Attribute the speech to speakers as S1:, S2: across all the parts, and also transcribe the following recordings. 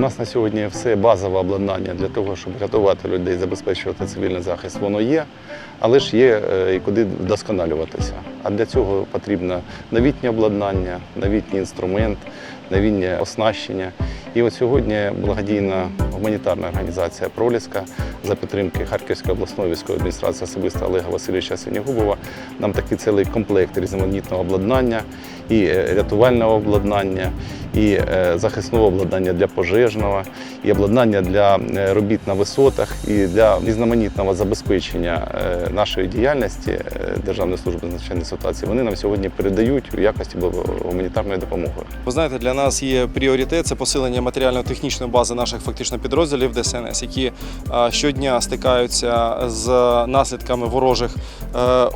S1: У нас на сьогодні все базове обладнання для того, щоб готувати людей, забезпечувати цивільний захист, воно є, але ж є е, і куди вдосконалюватися. А для цього потрібно новітнє обладнання, новітній інструмент, новітнє оснащення. І от сьогодні благодійна гуманітарна організація Проліска за підтримки Харківської обласної військової адміністрації особисто Олега Васильовича Синягубова нам такий цілий комплект різноманітного обладнання і е, рятувального обладнання, і е, захисного обладнання для пожежного, і обладнання для е, робіт на висотах, і для різноманітного забезпечення е, нашої діяльності Державної служби з ситуацій. Вони нам сьогодні передають у якості гуманітарної допомоги.
S2: Ви знаєте, для нас є пріоритет це посилення матеріально-технічної бази наших фактично підрозділів ДСНС, які щодня стикаються з наслідками ворожих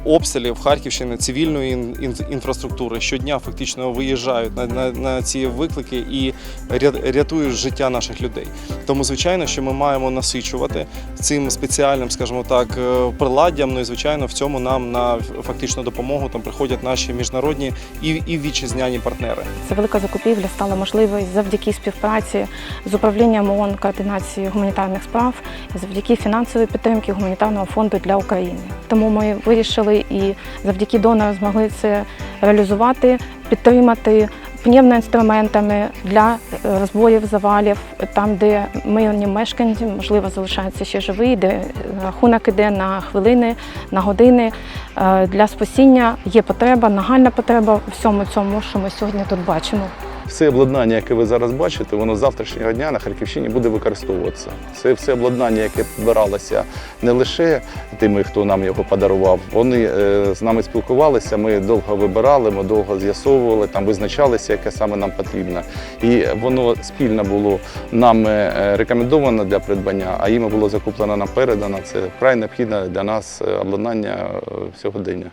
S2: обстрілів Харківщини, цивільної ін- ін- інфраструктури. Щодня фактично виїжджають на, на, на ці виклики і ря- рятують життя наших людей. Тому, звичайно, що ми маємо насичувати цим спеціальним, скажімо так, е, приладдям. Ну і звичайно, в цьому нам на фактичну допомогу там приходять наші міжнародні і, і вітчизняні партнери.
S3: Ця велика закупівля стала можливою завдяки співпраці з управлінням ООН координації гуманітарних справ, завдяки фінансової підтримки гуманітарного фонду для України. Тому ми вирішили і завдяки донорам змогли це реалізувати, підтримати пневмоінструментами для е, розборів завалів, там, де мирні мешканці, можливо, залишаються ще живі, де рахунок іде на хвилини, на години. Е, Для спасіння є потреба, нагальна потреба всьому цьому, що ми сьогодні тут бачимо.
S1: Все обладнання, яке ви зараз бачите, воно з завтрашнього дня на Харківщині буде використовуватися. Це все обладнання, яке підбиралося не лише тими, хто нам його подарував. Вони е, з нами спілкувалися. Ми довго вибирали, ми довго з'ясовували, там визначалися, яке саме нам потрібно. І воно спільно було нам е, рекомендовано для придбання, а їм було закуплено нам передано. Це вкрай необхідне для нас е, обладнання сьогодення.